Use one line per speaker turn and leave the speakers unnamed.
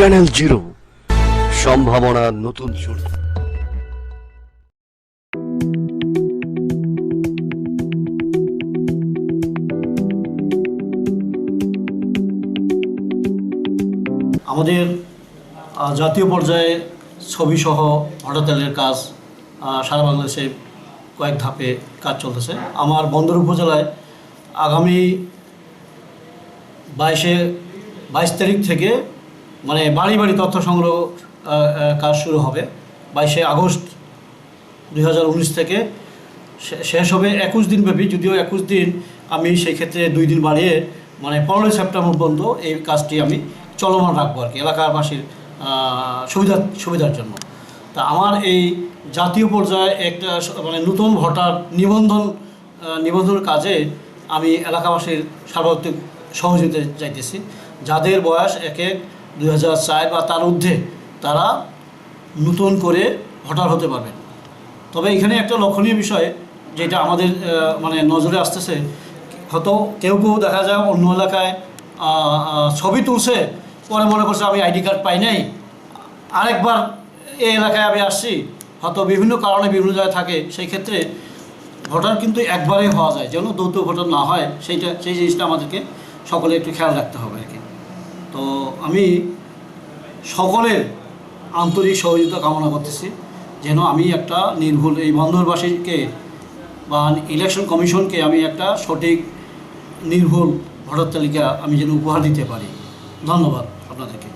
Channel zero সম্ভাবনার নতুন শুরু।
আমাদের জাতীয় পর্যায়ে ছবিসহ হঠাতেলের কাজ সারা বাংলাদেশে কয়েক ধাপে কাজ চলতেছে। আমার বন্দর উপজেলায় আগামী বাইশে, বাইশ তারিখ থেকে মানে বাড়ি বাড়ি তথ্য সংগ্রহ কাজ শুরু হবে। বাইশে আগস্ট দু হাজার উনিশ থেকে শেষ হবে একুশ দিন ব্যাপী। যদিও একুশ দিন আমি সেই ক্ষেত্রে দুই দিন বাড়িয়ে মানে পনেরোই সেপ্টেম্বর পর্যন্ত এই কাজটি আমি চলমান রাখব আর কি, এলাকাবাসীর সুবিধা, সুবিধার জন্য। তা আমার এই জাতীয় পর্যায়ে একটা মানে নতুন ভোটার নিবন্ধন নিবন্ধনের কাজে আমি এলাকাবাসীর সার্বত্রিক সহযোগিতা চাইতেছি যাদের বয়স এক এক দুই হাজার চার বা তার ঊর্ধ্বে তারা নতুন করে ভোটার হতে পারবেন। তবে এখানে একটা লক্ষণীয় বিষয় যেটা আমাদের মানে নজরে আসতেছে, হয়তো কেউ কেউ দেখা যায় অন্য এলাকায় ছবি তুলছে, পরে মনে করছে আমি আইডি কার্ড পাই নাই। আরেকবার এই এলাকায় আমি আসছি, হয়তো বিভিন্ন কারণে বিভিন্ন জায়গায় থাকে, সেই ক্ষেত্রে ভোটার কিন্তু একবারে হওয়া যায়। যেন দ্বৈত ভোটার না হয়, সেইটা, সেই জিনিসটা আমাদেরকে সকলে একটু খেয়াল রাখতে হবে। আমি সকলের আন্তরিক সহযোগিতা কামনা করতেছি, যেন আমি একটা নির্ভুল এই বন্দরবাসীকে বা ইলেকশন কমিশনকে আমি একটা সঠিক, নির্ভুল ভোটার তালিকা আমি যেন উপহার দিতে পারি। ধন্যবাদ আপনাদেরকে।